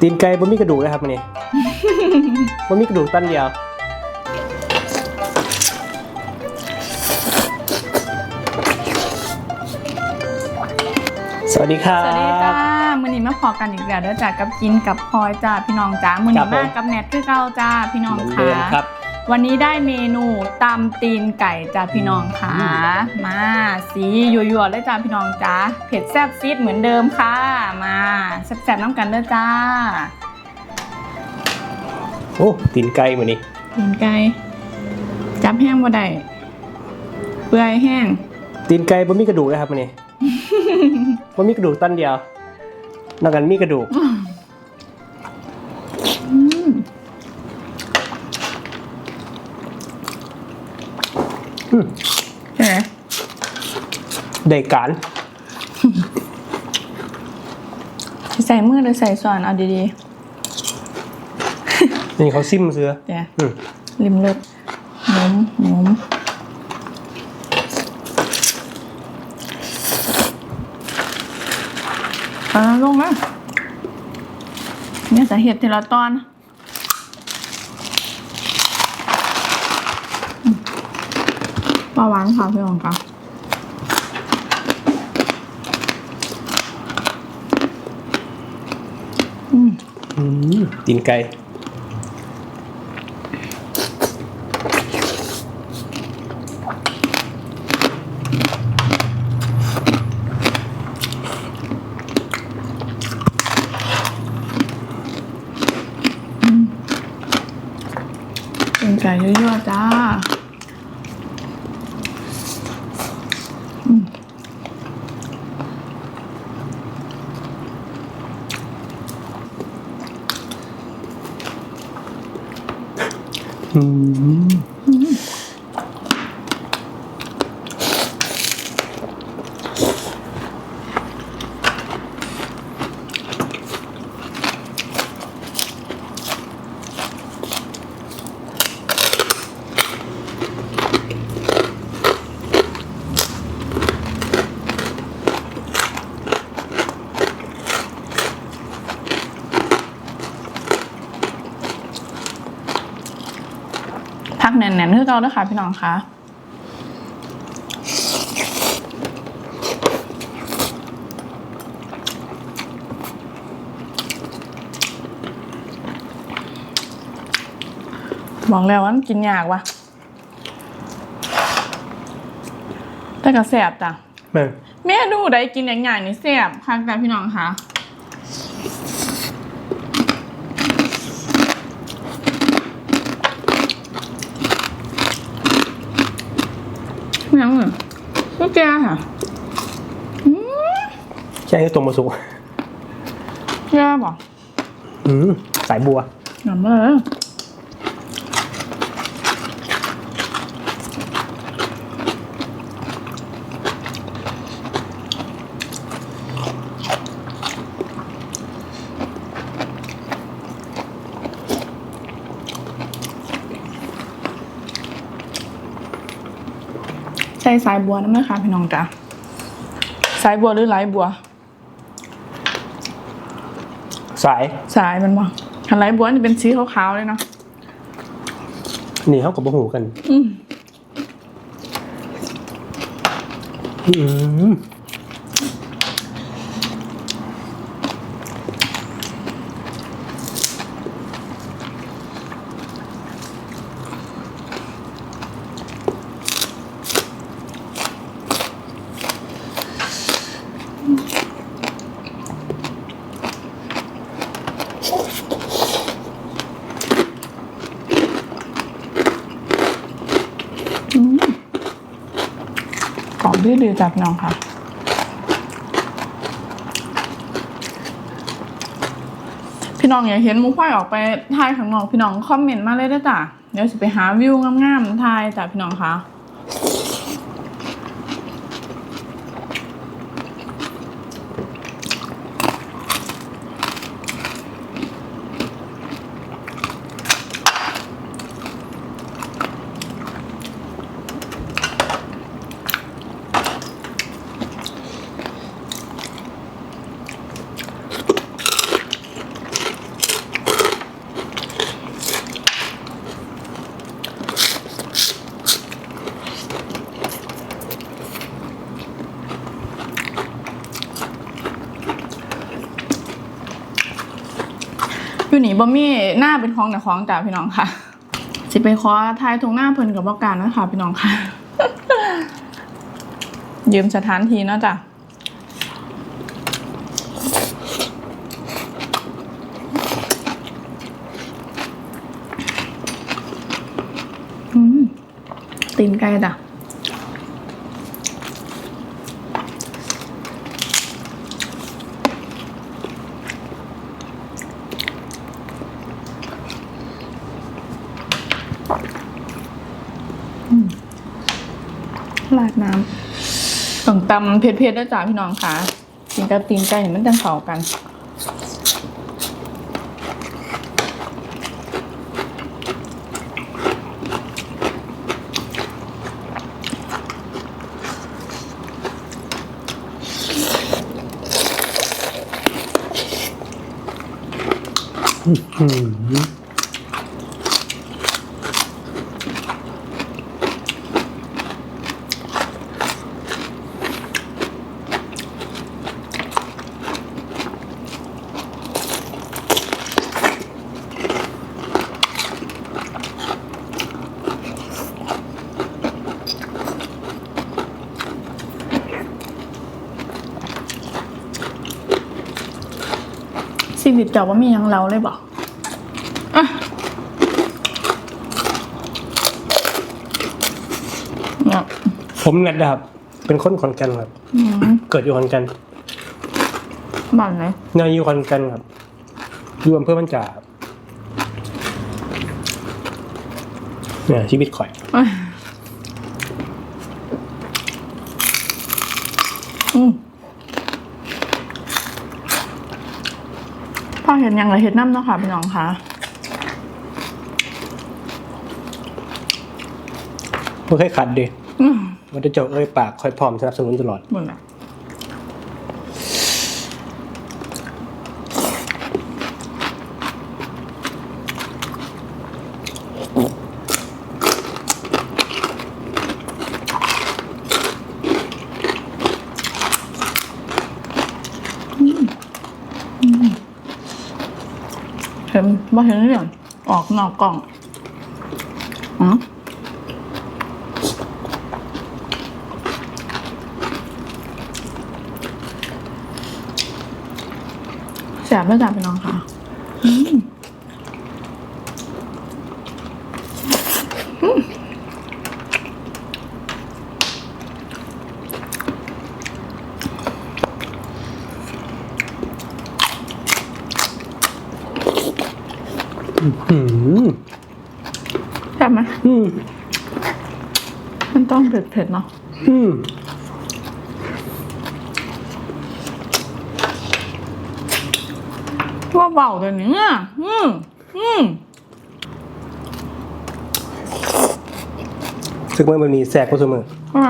ตีนไก่บ่มีกระดูกนะครับมันนี่บ่มีกระดูกตันเดียว สวัสดีครับสวัสดีจ้ามือนี้มาพอกันอีกแล้วเด้อจ้ากับกินกับพลอยจ้าพี่น้องจ้ามือครันี้บผม มากับแนทคือเก่าจ้าพี่น้องเหมือนค่ะเดิมครับ วันนี้ได้เมนูตำตีนไก่จ้าพี่น้องค่ะอืมาสียั่วๆเลยจ้าพี่น้องจ้าเผ็ดแซ่บซีดเหมือนเดิมค่ะ มาแซ่บๆน้ำกันเด้อจ้า โอ้ตีนไก่มื้อนี้ตีนไก่จับแห้งบ่ได้เปื่อยแห้ง ตีนไก่บ่มีกระดูกนะครับมันนี่บ่มีกระดูกตันเดียวนอกจากมีกระดูก อืมเห็นไหมได้การใส่มือหรือใส่ส่วนเอาดีนี่เขาซิมเสือๆเดี๋ยวอืมริมรสหมุมหมุมอ่าลงแล้วเนี่ยจะเห็ดทีละตอนอืม ปลาหวานค่ะพี่องค่ะอืมอืมตีนไก่เป็นไก่ยั่วๆจ้า อื มพักแน่นๆคือเก่าเด้อค่ะพี่น้องคะบอกแล้วว่ามันกินยากว่ะแต่ก็แสบจ้ะแม่งเมนูใดกินอย่างอย่างนี่แสบคักแต่พี่น้องคะ ยังเหรอก็แกค่ะอืมใช่ตรงมาสุกแกบอกอืมสายบัวหนำเลย ส่สายบัวน้ำเลยค่ะพี่น้องจ้ะสายบัวหรือไหลบัว สายสายมันบ่คันไหลบัวนี่เป็นสีขาวๆเลยเนาะนี่เขากับบ่หูกัน อืม อืม กรอบดีจากน้องค่ะ พี่น้องอยากเห็นมุกควายออกไปถ่ายข้างนอกพี่น้องคอมเมนต์มาเลยได้จ้ะเดี๋ยวสิไปหาวิวงามๆถ่ายจ้ะพี่น้องค่ะ นีบ่มีหน้าเป็นของแต่ของจ้าพี่น้องค่ะ สิไปขอทายทงหน้าเพิ่นกับบอกการนะคะพี่น้องค่ะ ยืมสถานที่เนาะจ้ะอืมตีนไก่จ้ะ ราดน้ำต้องตำเผ็ดๆด้วยจ้าพี่น้องค่ะกินกับตีนไก่มันจังเข้ากันอื จ้าว่ามีหยังเราเลยบอกอะเนี่ยผมนัดครับเป็นคนขอนแก่นครับอืมเกิดอยู่ขอนแก่นบ้านไหนนายอยู่ขอนแก่นครับอยู่อำเภอมันจ่าครับเนี่ยชีวิตข่อยอะอืม พ่อเห็นยังไงเห็นน้ำเนาะค่ะพี่น้องค่ะไม่เคยขัดดิอืมมันจะเจ้าเอ้ยปากคอยพร้อมสนับสนุนตลอดหมดละ เห็นบ่เห็นเนี่ยออกนอกกล่องอือแสบไม่แสบไปน้องค่ะอืมอืม อืมแซ่บไหมอืมมันต้องเผ็ดๆเนาะอืมว่าเบาตัวนี้อะอืมอืมซึ่งมันแบบนี้แสกก็เสมอใช่ไหม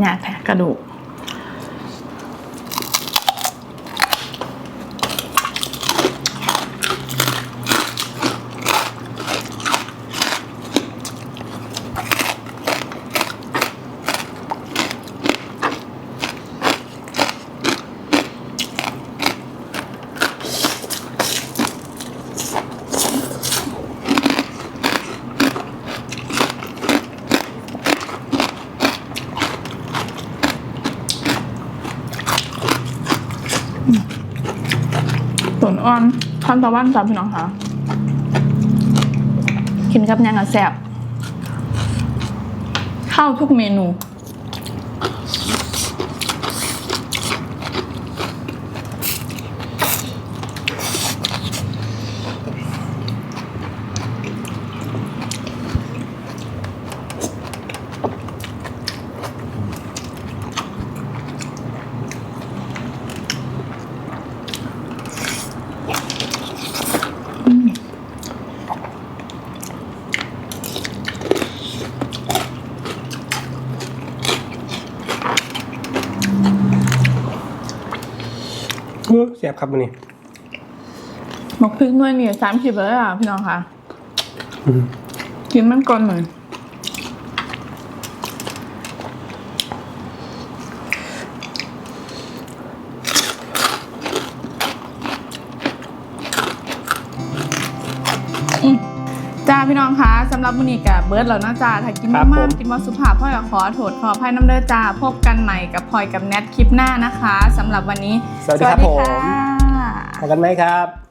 หยาดแผลกระดูก ส่วนอ่อนท่านตะวันจ้าพี่น้องค่ะ กินกับยังอะแซ่บข้าวทุกเมนู อื้อเสียบครับมันนี่หมกพริกหน่วยนี่สามสิบเลยอะพี่น้องค่ะอืมกินมันก่อนหน่อย พี่น้องคะสำหรับมื้อนี้กับเบิร์ดแล้วเนาะจ้าถ้ากินมากๆกินว่าสุภาพพ่อยก็ขอโทษขออภัยน้ำเด้อจ้าพบกันใหม่กับพลอยกับแนทคลิปหน้านะคะสำหรับวันนี้ สวัสดีครับผมค่ะพบกันไหมครับ